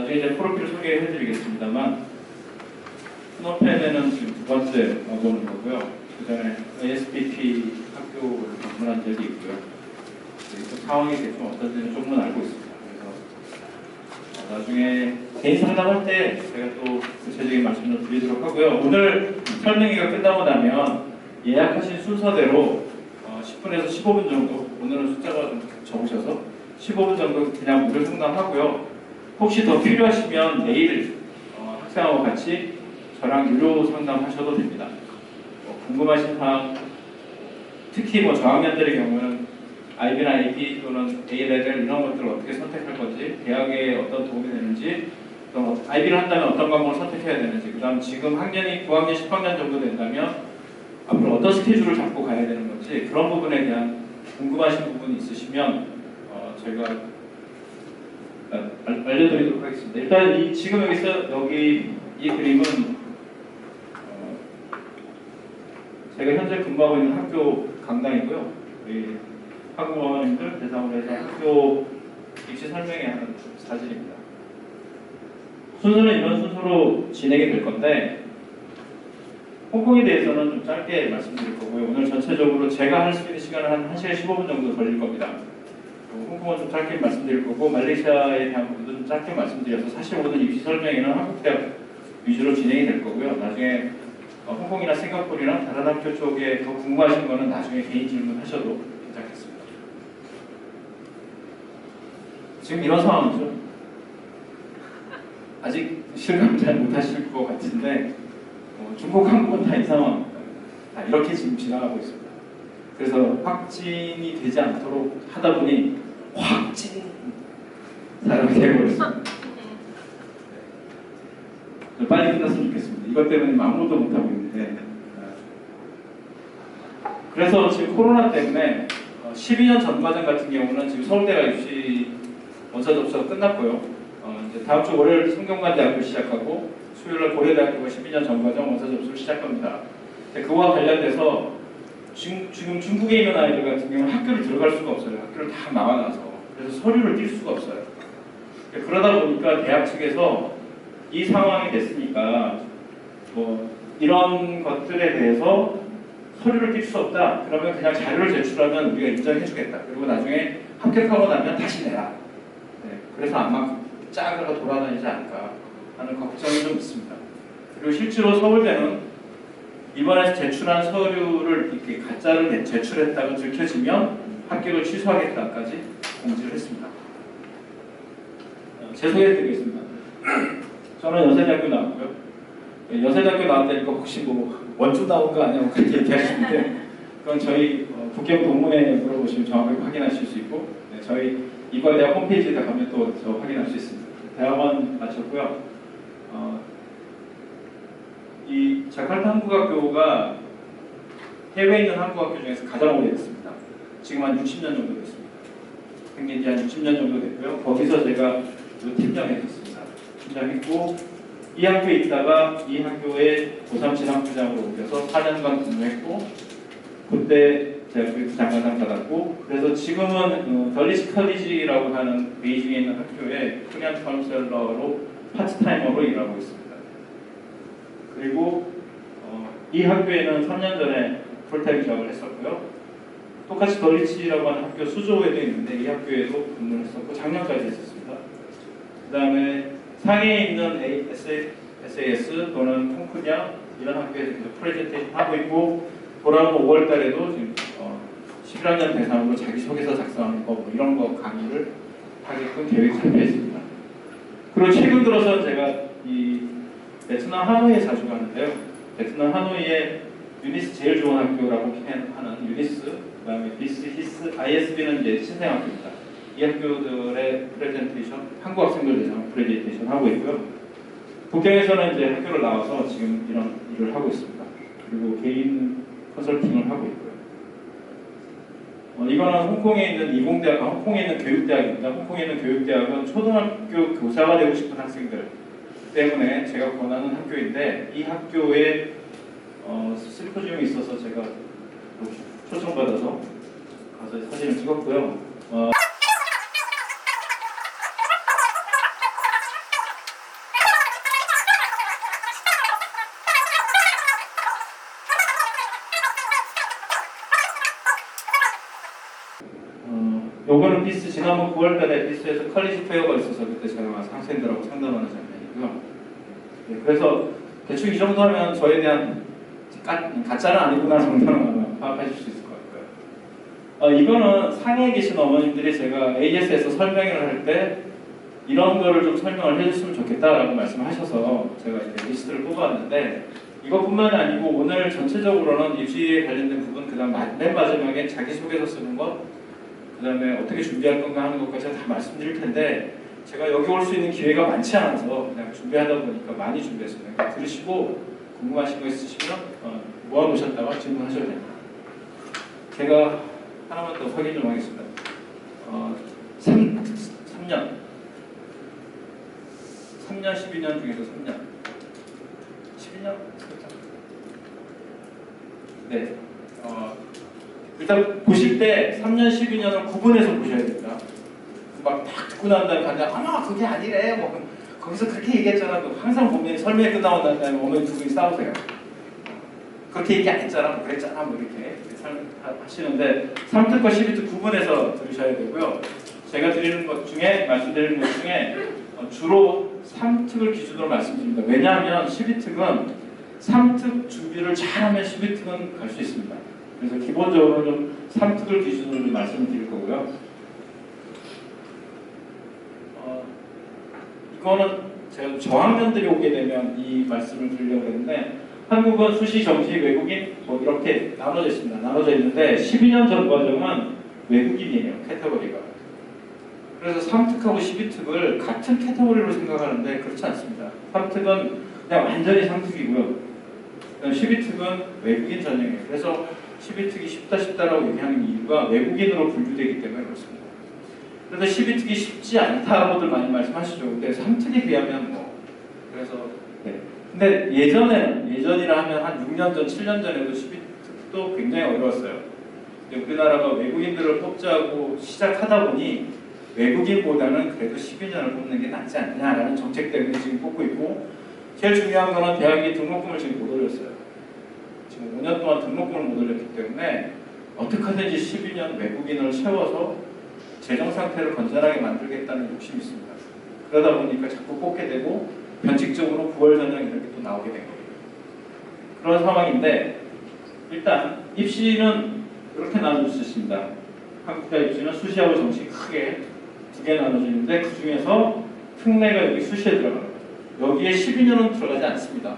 나중에 이제 프로필 소개해드리겠습습니다만 스노펜에는 지금 두 번째 와보는 거고요. 그 전에 ASBT 학교를 방문한 적이 있고요. 그리고 또 상황이 대충 어떤지는 조금은 알고 있습니다. 그래서 어, 나중에 개인 상담할 때 제가 또 구체적인 말씀을 드리도록 하고요. 오늘 설명회가 끝나고 나면 예약하신 순서대로 어, 10분에서 15분 정도 오늘은 숫자가 좀 적으셔서 15분 정도 그냥 무료 상담하고요. 혹시 더 필요하시면 내일 어, 학생하고 같이 저랑 유료 상담하셔도 됩니다. 뭐 궁금하신 사항 특히 뭐 저학년들의 경우는 IB나 AP 또는 A-레벨 이런 것들을 어떻게 선택할 건지 대학에 어떤 도움이 되는지 또 IB를 한다면 어떤 과목을 선택해야 되는지 그 다음 지금 학년이 9학년 10학년 정도 된다면 앞으로 어떤 스케줄을 잡고 가야 되는 건지 그런 부분에 대한 궁금하신 부분이 있으시면 어, 저희가 알- 알- 알려드리도록 하겠습니다. 일단 이 지금 여기서 여기 이 그림은 어, 제가 현재 근무하고 있는 학교 강당이고요. 우리 학부모님들 대상으로 해서 학교 입시 설명회 하는 사진입니다. 순서는 이런 순서로 진행이 될 건데 홍콩에 대해서는 좀 짧게 말씀드릴 거고요. 오늘 전체적으로 제가 할 수 있는 시간은 한 1시간 15분 정도 걸릴 겁니다. 홍콩은 좀 짧게 말씀드릴 거고 말레이시아에 대한 부분도 좀 짧게 말씀드려서 사실 오늘 입시 설명회는 한국 대학 위주로 진행이 될 거고요. 나중에 어, 홍콩이나 싱가포르나 다른 학교 쪽에 더 궁금하신 거는 나중에 개인 질문하셔도 괜찮겠습니다. 지금 이런 상황이죠. 아직 실감 잘 못하실 것 같은데 어, 중국, 한국은 다 이 상황, 다 이렇게 지금 지나가고 있습니다. 그래서 확진이 되지 않도록 하다 보니 확진 사람이 되어버렸습니다. 네. 빨리 끝났으면 좋겠습니다. 이것 때문에 아무것도 못하고 있는데 어, 그래서 지금 코로나 때문에 어, 12년 전 과정 같은 경우는 지금 서울대가 입시 원서 접수가 끝났고요. 어, 이제 다음 주 월요일 성균관대학교 시작하고 수요일날 고려대학교가 12년 전 과정 원서 접수를 시작합니다. 그와 관련돼서 지금, 중국에 있는 아이들 같은 경우는 학교를 들어갈 수가 없어요. 학교를 다 나와놔서 그래서 서류를 띨 수가 없어요. 그러다 보니까 대학 측에서 이 상황이 됐으니까 뭐 이런 것들에 대해서 서류를 띨수 없다. 그러면 그냥 자료를 제출하면 우리가 인정해주겠다. 그리고 나중에 합격하고 나면 다시 내라. 네, 그래서 아마 짝으로 돌아다니지 않을까 하는 걱정이 좀 있습니다. 그리고 실제로 서울대는 이번에 제출한 서류를 이렇게 가짜를 내- 제출했다고 들켜지면 합격을 취소하겠다까지 공지를 했습니다. 어, 죄송해드리겠습니다. 저는 여세대학교 나왔고요. 예, 여세대학교 나왔다니까 혹시 뭐 원주 나온 거 아니냐고 그렇게 얘기하시는데 그건 저희 어, 북경 동문회 물어보시면 정확하게 확인하실 수 있고 네, 저희 이과대학 홈페이지에 가면 또 저 확인할 수 있습니다. 대학원 마쳤고요. 어, 이 자카르타 한국학교가 해외에 있는 한국학교 중에서 가장 오래됐습니다. 지금 한 60년 정도 됐습니다. 생긴 지 한 60년 정도 됐고요. 거기서 제가 요 팀장했었습니다. 팀장했고 이 학교에 있다가 이 학교에 고3 진학부장으로 옮겨서 4년간 근무했고 그때 제가 그 장관상 받았고 그래서 지금은 어, 덜리스 커리지라고 하는 베이징에 있는 학교에 코리안 카운셀러로 파트타이머로 일하고 있습니다. 그리고 어, 이 학교에는 3년 전에 풀타임 취업을 했었고요. 똑같이 덜리치라고 하는 학교 수조에도 있는데 이 학교에도 근무를 했었고 작년까지 했었습니다. 그 다음에 상해에 있는 A- SAS 또는 콩쿠냐 이런 학교에서 프레젠테이션 하고 있고 돌아오는 5월 달에도 지금 어, 11학년 대상으로 자기소개서 작성하는 법뭐 이런 거 강의를 하게끔 계획 잡혀 있습니다. 그리고 최근 들어서 제가 이 베트남 하노이에 자주 가는데요. 베트남 하노이에 유니스 제일 좋은 학교라고 하는 유니스, 그다음에 비스, 히스, ISB는 이제 신생학교입니다. 이 학교들의 프레젠테이션, 한국 학생들 대상 프레젠테이션 하고 있고요. 북경에서는 이제 학교를 나와서 지금 이런 일을 하고 있습니다. 그리고 개인 컨설팅을 하고 있고요. 어, 이거는 홍콩에 있는 이공대학, 아, 홍콩에 있는 교육대학입니다. 홍콩에 있는 교육대학은 초등학교 교사가 되고 싶은 학생들 때문에 제가 권하는 학교인데 이 학교에 어, 슬리퍼지움이 있어서 제가 초청받아서 가서 사진을 찍었고요. 어, 어 요거는 피스 지난번 9월달에 피스에서 칼리지 페어가 있어서 그때 제가 상생들하고 상담하는 자 그래서 대충 이 정도 하면 저에 대한 가, 가짜는 아니구나 정도는 파악하실 수 있을 것 같고요. 어, 이거는 상해에 계신 어머님들이 제가 AS에서 설명을 할 때 이런 거를 좀 설명을 해줬으면 좋겠다라고 말씀하셔서 제가 이제 리스트를 뽑아왔는데 이것뿐만이 아니고 오늘 전체적으로는 입시에 관련된 부분 그 다음 마- 맨 마지막에 자기소개서 쓰는 것 그 다음에 어떻게 준비할 건가 하는 것까지 다 말씀드릴 텐데 제가 여기 올 수 있는 기회가 많지 않아서 그냥 준비하다 보니까 많이 준비했습니다. 그러니까 들으시고 궁금하신 거 있으시면 어, 모아놓으셨다가 질문하셔도 됩니다. 제가 하나만 더 확인 좀 하겠습니다. 어, 3, 3년 3년, 12년 중에서 3년 12년? 네. 어, 일단 보실 때 3년, 12년을 구분해서 보셔야 됩니다. 막딱 듣고 난 다음에 간다. 어머 그게 아니래. 뭐 거기서 그렇게 얘기했잖아. 뭐 항상 보면 설명이 끝나고 난 다음에 어머니 두 분이 싸우세요. 그렇게 얘기 안 했잖아. 뭐 그랬잖아. 뭐 이렇게 하시는데 3특과 12특 구분해서 들으셔야 되고요. 제가 드리는 것 중에 말씀드리는 것 중에 어, 주로 3특을 기준으로 말씀드립니다. 왜냐하면 12특은 3특 준비를 잘하면 12특은 갈 수 있습니다. 그래서 기본적으로 좀 3특을 기준으로 좀 말씀을 드릴 거고요. 어, 이거는 제가 저학년들이 오게 되면 이 말씀을 드리려고 했는데 한국은 수시, 정시, 외국인 뭐 이렇게 나눠져 있습니다. 나눠져 있는데 12년 전 과정은 외국인이에요. 캐테고리가. 그래서 3특하고 12특을 같은 캐테고리로 생각하는데 그렇지 않습니다. 3특은 그냥 완전히 3특이고요. 12특은 외국인 전형이에요. 그래서 12특이 쉽다 쉽다라고 얘기하는 이유가 외국인으로 분류되기 때문에 그렇습니다. 그래서 12특이 쉽지 않다고들 많이 말씀하시죠. 근데 3특에 비하면 뭐 그래서 네. 근데 예전에 예전이라 하면 한 6년 전, 7년 전에도 12특도 굉장히 어려웠어요. 근데 우리나라가 외국인들을 뽑자고 시작하다 보니 외국인보다는 그래도 12년을 뽑는 게 낫지 않냐라는 정책 때문에 지금 뽑고 있고 제일 중요한 거는 대학이 등록금을 지금 못 올렸어요. 지금 5년 동안 등록금을 못 올렸기 때문에 어떻게 하든지 12년 외국인을 채워서 재정 상태를 건전하게 만들겠다는 욕심이 있습니다. 그러다 보니까 자꾸 뽑게 되고 변칙적으로 9월 전형 이렇게 또 나오게 된 거예요. 그런 상황인데 일단 입시는 이렇게 나눠질 수 있습니다. 한국사 입시는 수시하고 정시 크게 두 개 나눠지는데 그 중에서 특례가 여기 수시에 들어가요. 여기에 12년은 들어가지 않습니다.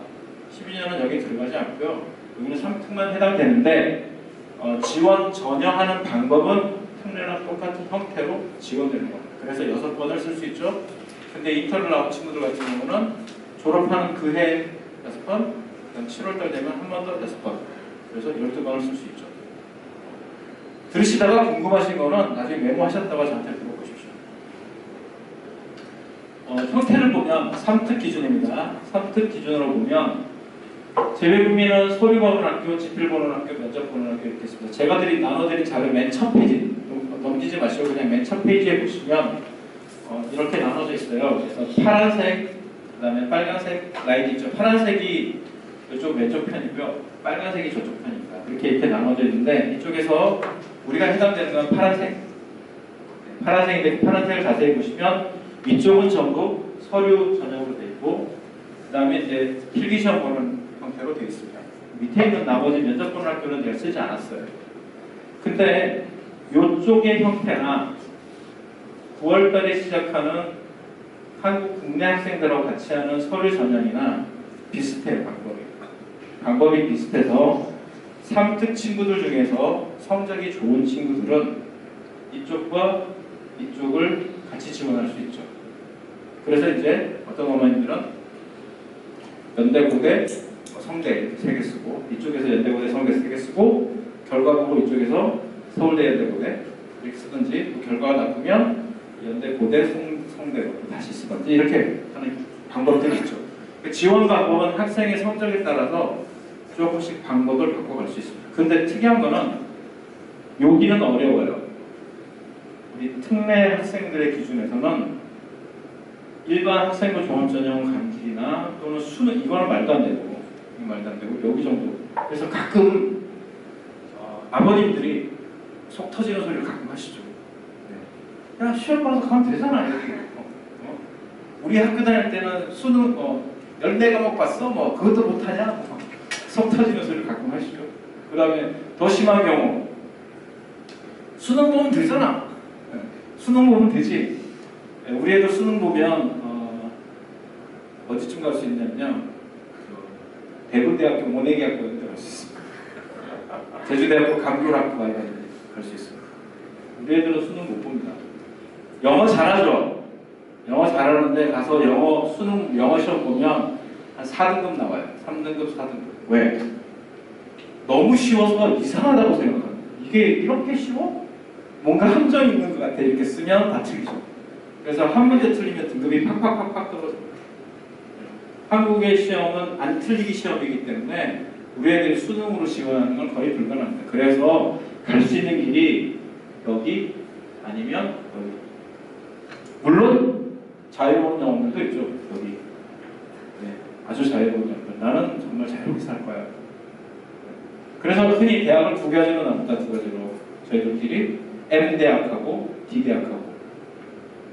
12년은 여기 들어가지 않고요. 여기는 3특만 해당되는데 어, 지원 전형하는 방법은 특례랑 똑같은 형태로 지원되는 겁니다. 그래서 여섯 번을 쓸 수 있죠. 근데 인터를 나온 친구들 같은 경우는 졸업하는 그 해 여섯 번, 그다음 7월달 되면 한 번 더 여섯 번. 그래서 12번을 쓸 수 있죠. 들으시다가 궁금하신 거는 나중에 메모하셨다가 저한테 물어보십시오. 어, 형태를 보면 3특 기준입니다. 3특 기준으로 보면 재외국민은 서류 보는 학교, 지필 보는 학교, 면접 보는 학교 이렇게 있습니다. 제가 드린 나눠드린 자료 맨 첫 페이지 넘- 넘기지 마시고 그냥 맨 첫 페이지에 보시면 어, 이렇게 나눠져 있어요. 그래서 파란색, 그다음에 빨간색 라인이 있죠. 파란색이 이쪽 왼쪽 편이고요. 빨간색이 저쪽 편입니다. 이렇게 이렇게 나눠져 있는데 이쪽에서 우리가 해당되는 건 파란색. 네, 파란색인데 그 파란색을 자세히 보시면 위쪽은 전부 서류 전형으로 되어 있고 그다음에 이제 필기시험 보는 형태로 되어 있습니다. 밑에 있는 나머지 면접 보는 학교는 제가 쓰지 않았어요. 근데 이쪽의 형태나 9월달에 시작하는 한국 국내 학생들하고 같이 하는 서류 전형이나 비슷해요 방법이. 방법이 비슷해서 3특 친구들 중에서 성적이 좋은 친구들은 이쪽과 이쪽을 같이 지원할 수 있죠. 그래서 이제 어떤 어머님들은 연대 고대, 뭐 성대 이렇게 세개 쓰고 이쪽에서 연대고대, 성대 세 개 쓰고 결과 보고 이쪽에서 서울대 연대고대 이렇게 쓰든지 또 결과가 나쁘면 연대고대, 성, 성대로 또 다시 쓰든지 이렇게 하는 방법들이 있죠. 그 지원 방법은 학생의 성적에 따라서 조금씩 방법을 바꿔갈 수 있습니다. 근데 특이한 거는 여기는 어려워요. 우리 특례 학생들의 기준에서는 일반 학생부 종합전형 강길이나 또는 수능 이거는 말도 안 되고 말도 안 되고 여기 정도. 그래서 가끔 어, 아버님들이 속 터지는 소리를 가끔 하시죠. 네. 야 시험 봐서 가면 되잖아. 어, 어? 우리 학교 다닐 때는 수능 어, 14과목 봤어? 뭐 그것도 못하냐? 뭐, 속 터지는 소리를 가끔 하시죠. 그 다음에 더 심한 경우 수능 보면 되잖아. 예, 수능 보면 되지. 예, 우리 애들 수능 보면 어, 어디쯤 갈 수 있냐면요. 그 대구대학교 모내기학교 이런 데갈수 있습니다. 제주대학교 감귤학교 가야 갈수 있습니다. 우리 애들은 수능 못 봅니다. 영어 잘하죠? 영어 잘하는데 가서 영어 수능 영어 시험 보면 한 4등급 나와요. 3등급, 4등급. 왜? 너무 쉬워서 이상하다고 생각합니다. 이게 이렇게 쉬워? 뭔가 함정이 있는 것 같아. 이렇게 쓰면 다 틀리죠. 그래서 한 문제 틀리면 등급이 팍팍팍팍 떨어져요. 한국의 시험은 안 틀리기 시험이기 때문에 우리 애들이 수능으로 지원하는 건 거의 불가능합니다. 그래서 갈 수 있는 길이 여기 아니면 여기. 물론 자유로운 영웅들도 있죠. 여기. 네, 아주 자유로운 영웅들. 나는 정말 자유롭게 살 거야. 그래서 흔히 대학을 두 가지로 나눈다. 두 가지로 저희들끼리 M 대학하고 D 대학하고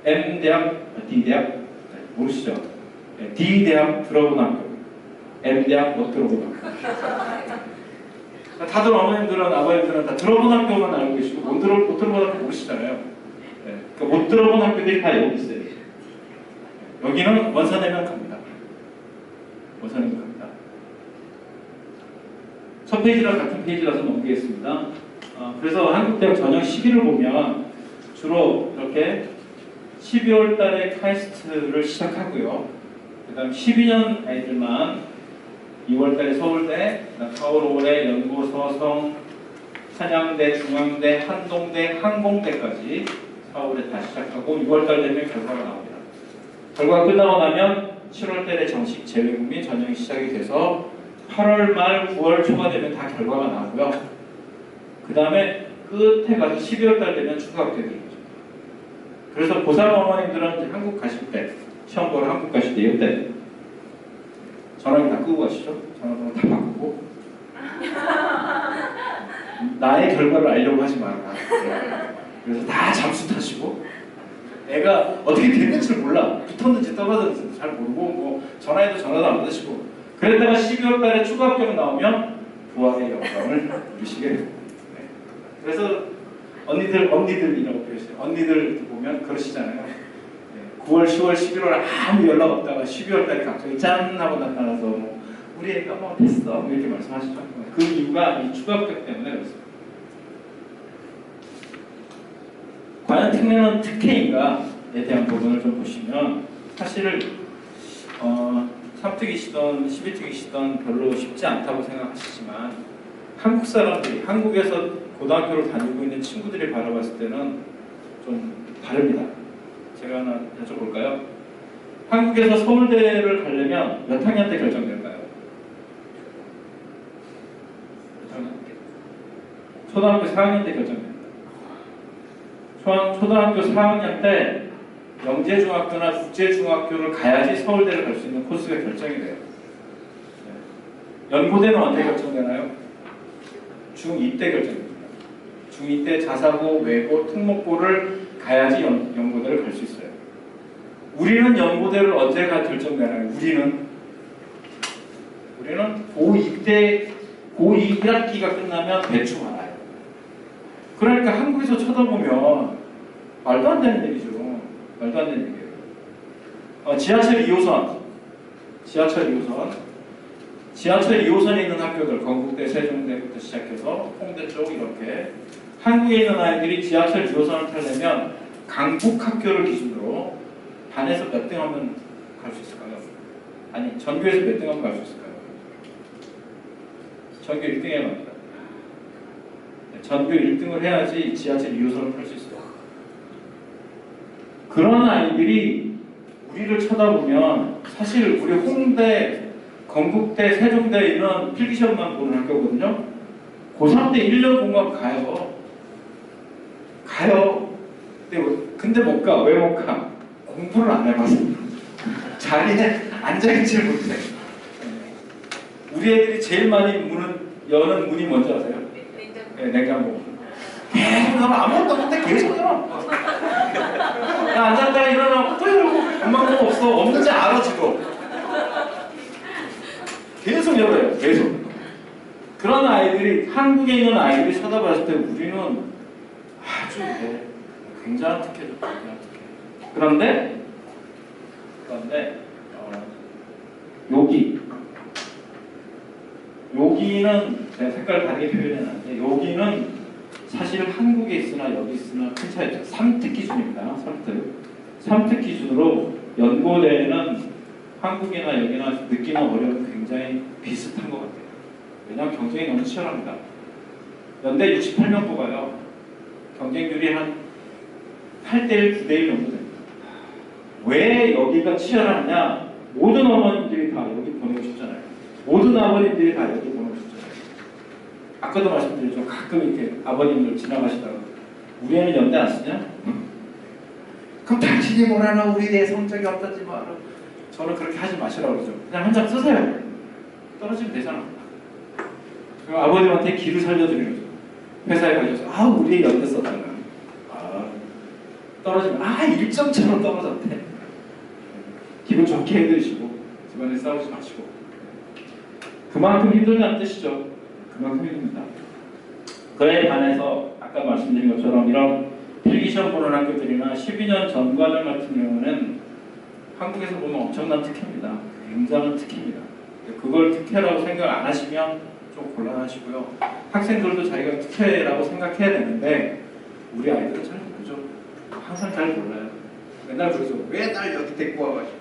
M 대학, 아, D 대학 네, 모르시죠? 네, D 대학 학교, M 대학 못 학교. 다들 어머님들은 아버님들은 다 들어본 학교만 알고 계시고 못, 들어, 못 들어본 학교 모르시잖아요. 네, 그러니까 못 들어본 학교들이 다 여기 있어요. 여기는 원산내면 갑니다. 원산내면 갑니다. 첫 페이지랑 같은 페이지라서 넘기겠습니다. 어, 그래서 한국대학 전형 10위를 보면 주로 이렇게 12월 달에 카이스트를 시작하고요. 그 다음 12년 아이들만 2월 달에 서울대, 4월, 5월에 연고, 서성, 한양대, 중앙대, 한동대, 항공대까지 4월에 다 시작하고 6월 달 되면 결과가 나옵니다. 결과가 끝나고 나면 7월 달에 정식 재외국민 전형이 시작이 돼서 8월 말 9월 초가 되면 다 결과가 나오고요. 그 다음에 끝에 가서 12월 달 되면 추가 합격이 있죠. 그래서 고3 어머님들은 한국 가실 때 시험 보러 한국 가실 때 이때 전화기 다 끄고 가시죠. 전화번호 다 바꾸고 나의 결과를 알려고 하지 말아라. 그래서 다 잠수 타시고 애가 어떻게 됐는지 몰라. 붙었는지 떨어졌는지 잘 모르고 뭐 전화해도 전화도 안 받으시고 그랬다가 12월 달에 추가 합격 나오면 부학의 영광을 누리시게 됩니다. 네. 그래서 언니들 언니들이라고 표현해요. 언니들 보면 그러시잖아요. 네. 9월, 10월, 11월 아무 연락 없다가 12월 달에 갑자기 짠 하고 나타나서 뭐 우리 애가 뭐 됐어 뭐 이렇게 말씀하시죠. 그 이유가 이 추가 합격 때문에 그렇습니다. 과연 특례는 특혜인가에 대한 부분을 좀 보시면 사실 어, 3특이시던 12특이시던 별로 쉽지 않다고 생각하시지만 한국 사람들이 한국에서 고등학교를 다니고 있는 친구들이 바라봤을 때는 좀 다릅니다. 제가 하나 여쭤볼까요? 한국에서 서울대를 가려면 몇 학년 때 결정될까요? 몇 학년 때? 초등학교 4학년 때 결정됩니다. 초등- 초등학교 4학년 때 영재중학교나 국제중학교를 가야지 서울대를 갈 수 있는 코스가 결정이 돼요. 네. 연고대는 언제 결정되나요? 중2 때 결정됩니다. 중2 때 자사고, 외고, 특목고를 가야지 연, 연고대를 갈 수 있어요. 우리는 연고대를 언제 가 결정되나요? 우리는 우리는 고2 때 고2 1학기가 끝나면 대충 알아요. 그러니까 한국에서 쳐다보면 말도 안 되는 얘기죠. 말도 안 되는 얘기예요. 어, 지하철 2호선, 지하철 2호선, 지하철 2호선에 있는 학교들, 건국대, 세종대부터 시작해서 홍대 쪽 이렇게 한국에 있는 아이들이 지하철 2호선을 타려면 강북 학교를 기준으로 반에서 몇 등 하면 갈 수 있을까요? 아니, 전교에서 몇 등 하면 갈 수 있을까요? 전교 1등 해야 합니다. 네, 전교 1등을 해야지 지하철 2호선을 탈 수 있어요. 그런 아이들이 우리를 쳐다보면 사실 우리 홍대, 건국대, 세종대 이런 필기시험만 보는 학교거든요. 고3 때 1년 공부하면 가요. 가요. 근데, 왜- 근데 못 가. 왜 못 가? 공부를 안 해봐서. 자리에 앉아있질 못해. 우리 애들이 제일 많이 무는, 여는 문이 뭔지 아세요? 네, 냉장고. 계속 열어. 아무것도 못해. 계속 열어. 나 앉았다가 일어나고 또 이러고 금방금 없어. 없는지 알아 지도. 계속 열어요. 계속. 그런 아이들이 한국에 있는 아이들이 쳐다봤을 때 우리는 네, 굉장한 특혜죠. 굉장한 특혜. 그런데 그런데 어, 여기 여기는 제가 색깔 다르게 표현해놨는데 여기는 사실 한국에 있으나 여기 있으나 큰 차이죠. 3특 기준입니다. 3특. 3특 기준으로 연고대는 한국이나 여기나 느끼는 어려움이 굉장히 비슷한 것 같아요. 왜냐하면 경쟁이 너무 치열합니다. 연대 68명 뽑아요. 경쟁률이 한 8대1, 9대1 정도 됩니다. 왜 여기가 치열하냐? 모든 어머님들이 다 여기 보내고 싶잖아요. 모든 아버님들이 다 여기 보내고 싶잖아요. 아까도 말씀드렸죠. 가끔 이렇게 아버님들 지나가시다가 우리 애는 연대 안 쓰냐? 그럼 당신이 뭐라나 우리 내 성적이 어떠지 뭐 하러. 저는 그렇게 하지 마시라고 그러죠. 그냥 한 장 쓰세요. 떨어지면 되잖아. 아버님한테 길을 살려드리는. 회사에 가셔서 아 우리 애 연대 썼다가 아 떨어지면 아 일정처럼 떨어졌대. 기분 좋게 해드리시고 집안에 싸우지 마시고 그만큼 힘들다는 뜻이죠. 그만큼 힘듭니다. 그에 반해서 아까 말씀드린 것처럼 이런 필기시험 보는 학교들이나 12년 전 과정 같은 경우는 한국에서 보면 엄청난 특혜입니다. 굉장한 특혜입니다. 그걸 특혜라고 생각 안 하시면 좀 곤란하시고요. 학생들도 자기가 특혜라고 생각해야 되는데 우리 아이들은 잘 모르죠. 항상 잘 몰라요. 맨날 그러죠. 왜날 여기 데리고 와가지고.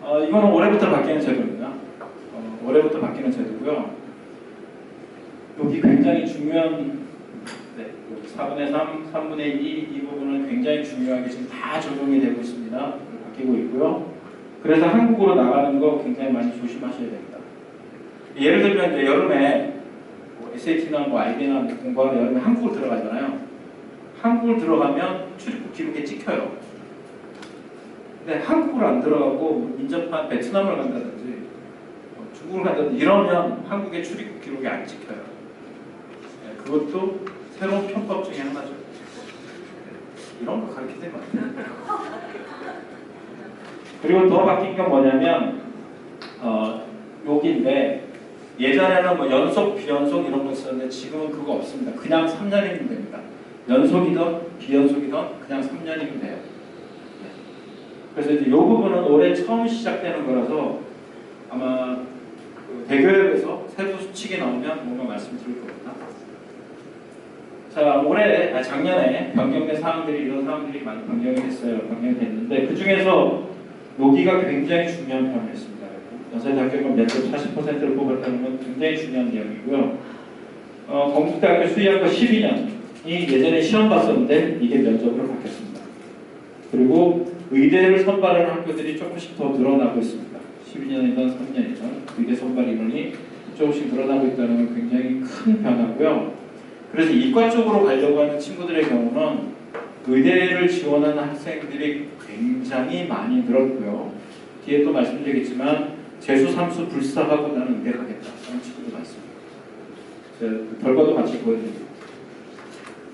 어, 이거는 올해부터 바뀌는 제도입니다. 어, 올해부터 바뀌는 제도고요. 여기 굉장히 중요한 네, 4분의 3, 3분의 2 이 부분은 굉장히 중요하게 지금 다 적용이 되고 있습니다. 바뀌고 있고요. 그래서 한국으로 나가는 거 굉장히 많이 조심하셔야 됩니다. 예를 들면 이제 여름에 뭐 SAT나 뭐 IB나 뭐 공부하러 여름에 한국을 들어가잖아요. 한국을 들어가면 출입국 기록에 찍혀요. 근데 한국을 안 들어가고 뭐 인접한 베트남을 간다든지 뭐 중국을 간다든지 이러면 한국의 출입국 기록이 안 찍혀요. 네, 그것도 새로운 편법 중에 하나죠. 네, 이런 거 가르치면 안 돼요. 그리고 더 바뀐 건 뭐냐면 어, 여기인데 예전에는 뭐 연속, 비연속 이런 거 있었는데 지금은 그거 없습니다. 그냥 3년이면 됩니다. 연속이든 비연속이든 그냥 3년이면 돼요. 네. 그래서 이제 이 부분은 올해 처음 시작되는 거라서 아마 그 대교협에서 세부 수칙이 나오면 뭔가 말씀드릴 겁니다. 자, 올해, 아, 작년에 변경된 사항들이 이런 사항들이 많이 변경이 됐어요. 변경이 됐는데 그 중에서 여기가 굉장히 중요한 표현이었습니다. 연세대학교가 면접 40%를 뽑았다는 건 굉장히 중요한 내용이고요. 어, 건국대학교 수의학과 12년이 예전에 시험 봤었는데 이게 면접으로 바뀌었습니다. 그리고 의대를 선발하는 학교들이 조금씩 더 늘어나고 있습니다. 12년이든 3년이든 의대 선발 인원이 조금씩 늘어나고 있다는 건 굉장히 큰 변화고요. 그래서 이과 쪽으로 가려고 하는 친구들의 경우는 의대를 지원하는 학생들이 굉장히 많이 늘었고요. 뒤에 또 말씀드리겠지만 재수, 삼수 불사하고 나는 가겠다 하는 친구도 많습니다. 그 결과도 같이 보여드립니다.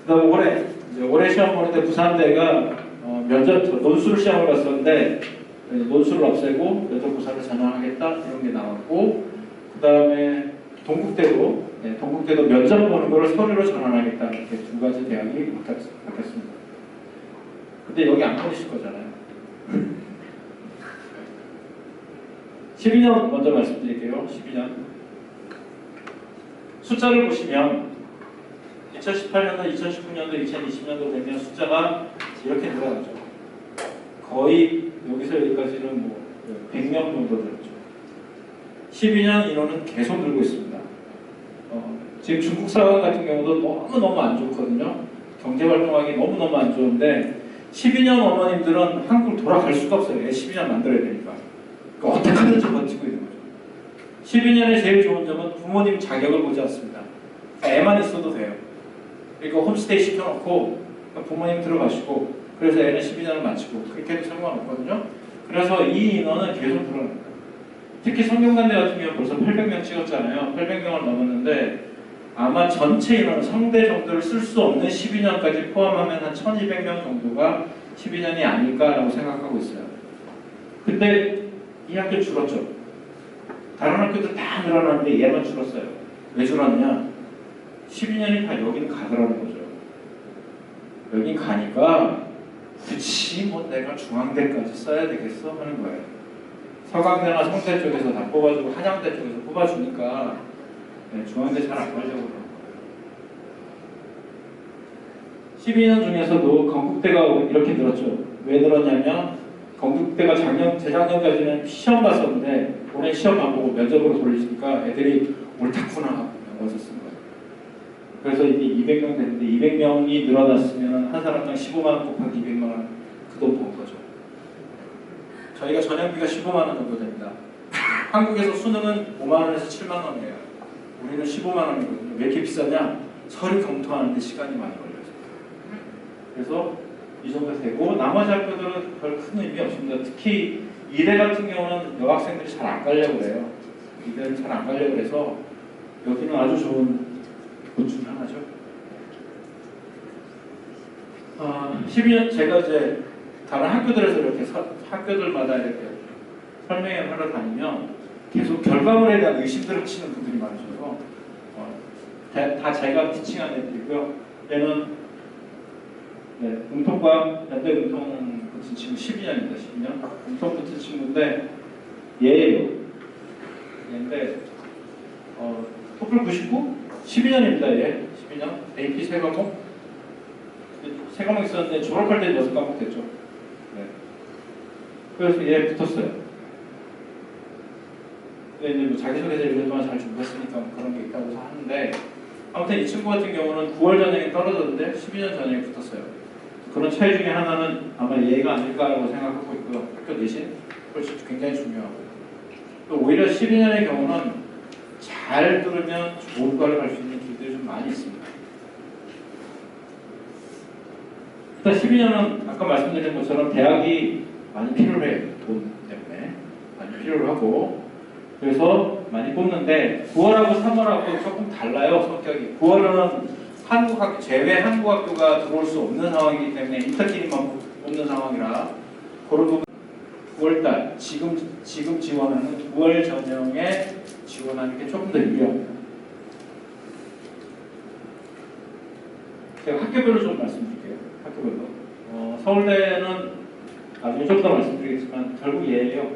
그다음 올해 올해 시험 보는데 부산대가 어, 면접 논술 시험을 봤었는데 네, 논술을 없애고 면접 고사를 전환하겠다 이런 게 나왔고 그 다음에 동국대도 네, 동국대도 면접 보는 거를 서류로 전환하겠다 이렇게 두 가지 대안이 바뀌었, 바뀌었습니다. 근데 여기 안 보실 거잖아요. 12년 먼저 말씀드릴게요. 12년 숫자를 보시면 2018년도, 2019년도, 2020년도 되면 숫자가 이렇게 늘어나죠. 거의 여기서 여기까지는 뭐 100명 정도 늘었죠. 12년 인원은 계속 늘고 있습니다. 어, 지금 중국 상황 같은 경우도 너무너무 안 좋거든요. 경제 활동하기 너무너무 안 좋은데 12년 어머님들은 한국을 돌아갈 수가 없어요. 애 12년 만들어야 되니까. 그러니까 어떻게 하든지 버티고 있는 거죠. 12년의 제일 좋은 점은 부모님 자격을 보지 않습니다. 그러니까 애만 있어도 돼요. 그러니까 홈스테이 시켜놓고 부모님 들어가시고 그래서 애는 12년을 마치고 그렇게 해도 상관없거든요. 그래서 이 인원은 계속 늘어납니다. 특히 성균관대 같은 경우 벌써 800명 찍었잖아요. 800명을 넘었는데 아마 전체 인원 성대 정도를 쓸 수 없는 12년까지 포함하면 한 1200명 정도가 12년이 아닐까라고 생각하고 있어요. 근데 이 학교 줄었죠. 다른 학교도 다 늘어났는데 얘만 줄었어요. 왜 줄었냐? 12년이 다 여기는 가더라는 거죠. 여기 가니까 굳이 뭐 내가 중앙대까지 써야 되겠어 하는 거예요. 서강대나 성대 쪽에서 다 뽑아주고 한양대 쪽에서 뽑아주니까 네, 중앙대 잘 안 가려고 그러는 거예요. 12년 중에서도 건국대가 이렇게 늘었죠. 왜 늘었냐면 건국대가 작년, 재작년까지는 시험 봤었는데 올해 시험 안 보고 면접으로 돌리니까 애들이 옳다구나 하고 거예요. 그래서 이게 200명 됐는데 200명이 늘어났으면 한 사람당 15만 원 곱하기 200만 원 그 돈 번 거죠. 저희가 전형비가 15만 원 정도 됩니다. 한국에서 수능은 5만 원에서 7만 원이에요. 우리는 15만 원이거든요. 왜 이렇게 비싸냐? 서류 검토하는데 시간이 많이 걸려요. 그래서 이 정도 되고 나머지 학교들은 별 큰 의미 없습니다. 특히 이대 같은 경우는 여학생들이 잘 안 가려고 그래요. 이대는 잘 안 가려고 그래서 여기는 아주 좋은 곳중 하나죠. 어, 12년 제가 이제 다른 학교들에서 이렇게 서- 학교들마다 이렇게 설명을 하러 다니면 계속 결과물에 대한 의심들을 치는 분들이 많으셔서 어, 다, 다 제가 피칭한 애들이고요. 얘는 네, 음통과 연대 음통 붙은 친구 12년입니다. 12년 음통 붙은 친구인데 얘예요. 얘인데 어, 토플 99 12년입니다. 얘 12년 AP 세 과목 세 과목 있었는데 졸업할 때 여섯 과목 됐죠. 네. 그래서 얘 붙었어요. 근데 이제 뭐 자기소개서 이런 동안 잘 준비했으니까 그런 게 있다고 하는데 아무튼 이 친구 같은 경우는 9월 전형에 떨어졌는데 12년 전형에 붙었어요. 그런 차이 중에 하나는 아마 얘가 아닐까라고 생각하고 있고요. 학교 내신 그것이 굉장히 중요하고. 또 오히려 12년의 경우는 잘 들으면 좋은 과를 갈 수 있는 길들이 좀 많이 있습니다. 일단 12년은 아까 말씀드린 것처럼 대학이 많이 필요해 돈 때문에. 많이 필요하고. 그래서 많이 뽑는데 9월하고 3월하고 조금 달라요 성격이. 9월은 한국 학교 제외 한국 학교가 들어올 수 없는 상황이기 때문에 인터끼리만 뽑는 상황이라 그런 부분 9월달 지금 지금 지원하는 9월 전형에 지원하는 게 조금 더 유리합니다. 제가 학교별로 좀 말씀드릴게요. 학교별로. 어, 서울대는 나중에 좀 더 말씀드리겠지만 결국 얘예요.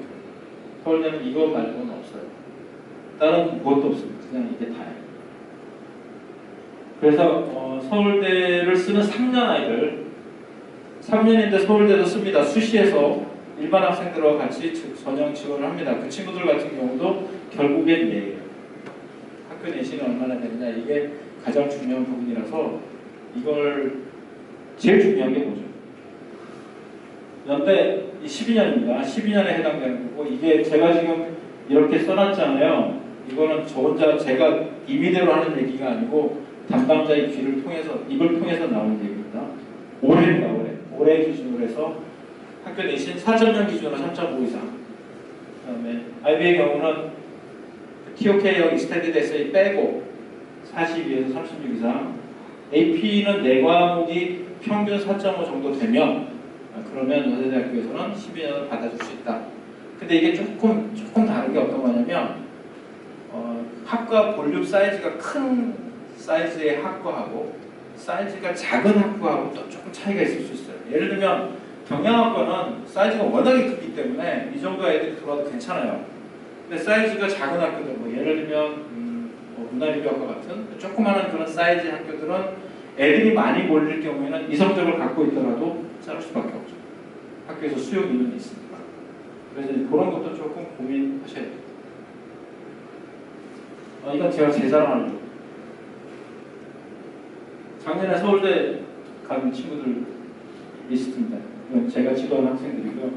서울대는 이거 말고는 없어요. 다른 무엇도 없습니다. 그냥 이게 다예요. 그래서 어, 서울대를 쓰는 3년 아이들 3년인데 서울대도 씁니다. 수시에서 일반 학생들과 같이 지- 전형 지원을 합니다. 그 친구들 같은 경우도 결국엔 얘예요. 학교 내신이 얼마나 되느냐 이게 가장 중요한 부분이라서 이걸 제일 중요한 게 뭐죠? 연대 12년입니다. 12년에 해당되는 거고 이게 제가 지금 이렇게 써놨잖아요. 이거는 저 혼자 제가 임의대로 하는 얘기가 아니고 담당자의 귀를 통해서 입을 통해서 나오는 얘기입니다. 올해입니다. 올해. 올해 기준으로 해서 학교 내신 4.0 기준으로 3.5 이상. 그다음에 IB의 경우는 TOK형 익스텐디드 에세이 빼고 42에서 36 이상. AP는 네 과목이 평균 4.5 정도 되면 아, 그러면 연세대학교에서는 12년을 받아줄 수 있다. 근데 이게 조금 조금 다른 게 어떤 거냐면 어, 학과 볼륨 사이즈가 큰 사이즈의 학과하고 사이즈가 작은 학과하고 또 조금 차이가 있을 수 있어요. 예를 들면 경영학과는 사이즈가 워낙에 크기 때문에 이 정도 애들이 들어와도 괜찮아요. 근데 사이즈가 작은 학교들, 뭐 예를 들면 음, 뭐 문화유교학과 같은 조그마한 그런 사이즈의 학교들은 애들이 많이 몰릴 경우에는 이 성적을 갖고 있더라도 자를 수밖에 없죠. 학교에서 수용 인원이 있으니까. 그래서 그런 것도 조금 고민하셔야 돼요. 어, 이건 제가 제 자랑하는 거. 작년에 서울대 간 친구들 리스트입니다. 제가 지도한 학생들이고요.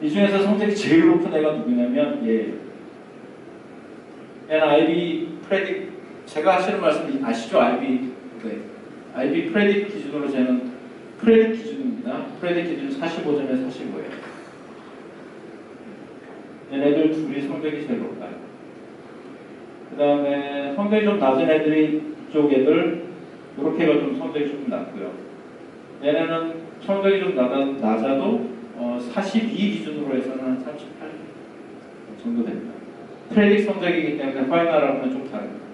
이 중에서 성적이 제일 높은 애가 누구냐면 얘. 얘는 IB 프레딕 제가 하시는 말씀 아시죠? IB 네. IB 프레딕 기준으로 저는 프레딕 기준입니다. 프레딕 기준 45점에 45예요. 얘네들 둘이 성적이 제일 높아요. 그 그다음에 성적이 좀 낮은 애들이 이쪽 애들 이렇게가 좀 성적이 좀 낮고요. 얘네는 성적이 좀 낮아, 낮아도 어, 42 기준으로 해서는 한 38 정도 됩니다. 프레딕 성적이기 때문에 파이널하고는 좀 다릅니다.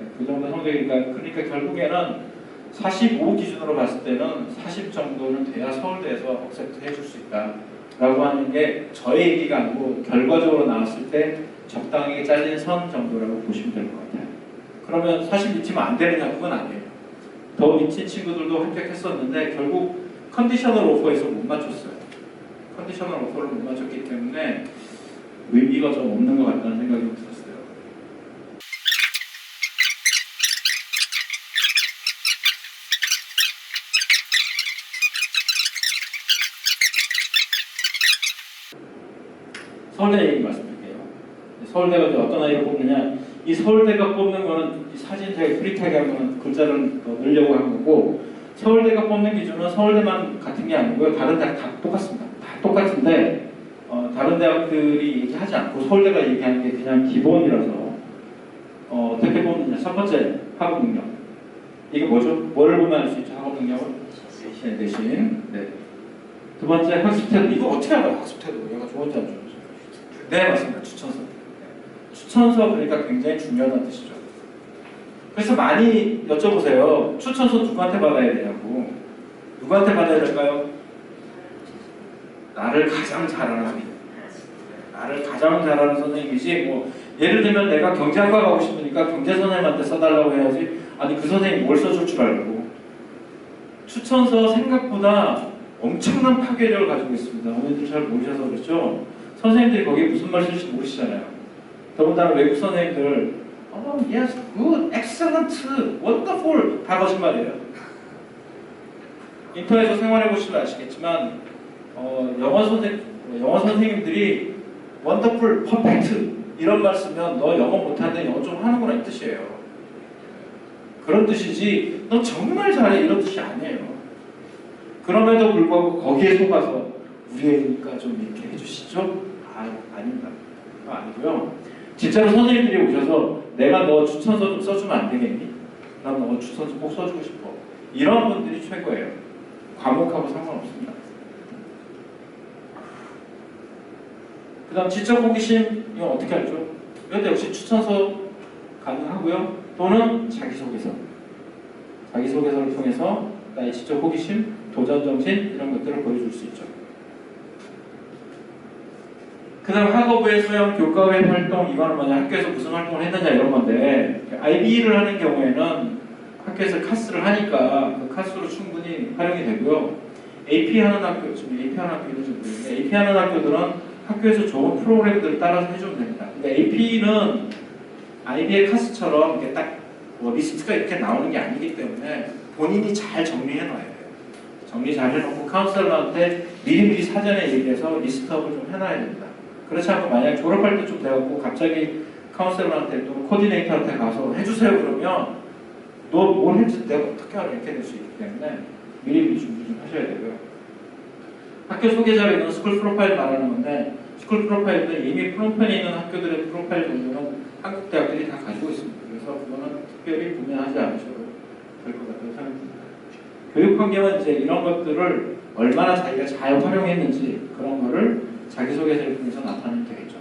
네, 그 정도 성적이니까 그러니까 결국에는 45 기준으로 봤을 때는 40 정도는 돼야 서울대에서 억셉트 해줄 수 있다 라고 하는 게 저의 얘기가 아니고 결과적으로 나왔을 때 적당히 잘린 선 정도라고 보시면 될 것 같아요. 그러면 40 미치면 안 되느냐 그건 아니에요. 더 미친 친구들도 합격했었는데 결국 컨디셔널 오퍼에서 못 맞췄어요. 컨디셔널 오퍼를 못 맞췄기 때문에 의미가 좀 없는 것 같다는 생각이 좀 들었어요. 서울대 얘기 말씀드릴게요. 서울대가 어떤 아이를 뽑느냐. 이 서울대가 뽑는 거는 이 사진 제가 프리트하게 하면 글자를 더 넣으려고 한 거고 서울대가 뽑는 기준은 서울대만 같은 게 아니고요. 다른 대학 다 똑같습니다. 다 똑같은데 어, 다른 대학들이 얘기하지 않고 서울대가 얘기하는 게 그냥 기본이라서 어, 어떻게 뽑느냐. 첫 번째 학업 능력. 이게 뭐죠? 뭐를 보면 알 수 있죠? 학업 능력을? 네, 대신. 네. 두 번째 학습 태도. 이거 어떻게 알아요? 학습 태도. 얘가 좋은지 안 좋은지. 네, 맞습니다. 추천서. 추천서 그러니까 굉장히 중요하다는 뜻이죠. 그래서 많이 여쭤보세요. 추천서 누구한테 받아야 되냐고. 누구한테 받아야 될까요? 나를 가장 잘하는 선생님. 나를 가장 잘하는 선생님이지 뭐 예를 들면 내가 경제학과 가고 싶으니까 경제 선생님한테 써달라고 해야지 아니 그 선생님 뭘 써줄 줄 알고 추천서 생각보다 엄청난 파괴력을 가지고 있습니다. 어머니들 잘 모르셔서 그렇죠. 선생님들이 거기에 무슨 말 쓸지 모르시잖아요. 더군다나 외국 선생님들 어, yes, good, excellent, wonderful 다 거짓말이에요. 인터넷에서 생활해 보시면 아시겠지만 어, 영어 선생 영어 선생님들이 wonderful, perfect 이런 말 쓰면 너 영어 못하는데 영어 좀 하는구나 이 뜻이에요. 그런 뜻이지 너 정말 잘해 이런 뜻이 아니에요. 그럼에도 불구하고 거기에 속아서 우리 애니까 좀 이렇게 해주시죠? 아, 아닙니다. 아니고요. 진짜로 선생님들이 오셔서 내가 너 추천서 좀 써주면 안 되겠니? 난너 추천서 꼭 써주고 싶어. 이런 분들이 최고예요. 과목하고 상관없습니다. 그 다음 지적 호기심, 이건 어떻게 알죠? 이것도 역시 추천서 가능하고요. 또는 자기소개서. 자기소개서를 통해서 나의 지적 호기심, 도전정신 이런 것들을 보여줄 수 있죠. 그 다음 학업의 소형, 교과외 활동, 이거는 뭐냐 학교에서 무슨 활동을 했느냐 이런 건데 IB를 하는 경우에는 학교에서 카스를 하니까 그 카스로 충분히 활용이 되고요. AP 하는 학교, 지금 AP 하는 학교 있는지 모르겠는데 AP 하는 학교들은 학교에서 좋은 프로그램들을 따라서 해주면 됩니다. 근데 AP는 IB의 카스처럼 이렇게 딱뭐 리스트가 이렇게 나오는 게 아니기 때문에 본인이 잘 정리해 놔야 돼요. 정리 잘 해놓고 카운셀러한테 미리미리 사전에 얘기해서 리스트업을 좀 해놔야 됩니다. 그렇지 않고 만약 졸업할 때좀 돼갖고 갑자기 카운셀러한테 또 코디네이터한테 가서 해주세요 그러면 너 뭘 했지 내가 어떻게 알아 이렇게 될 수 있기 때문에 미리 미리 준비 좀 하셔야 되고요. 학교 소개 자료는 스쿨 프로파일 말하는 건데 스쿨 프로파일은 이미 프롬펜에 있는 학교들의 프로파일 정도는 한국 대학들이 다 가지고 있습니다. 그래서 그거는 특별히 구매하지 않으셔도 될 것 같다고 생각합니다. 교육 환경은 이제 이런 것들을 얼마나 자기가 잘 활용했는지 그런 거를 자기소개서를 통해서 나타내면 되겠죠.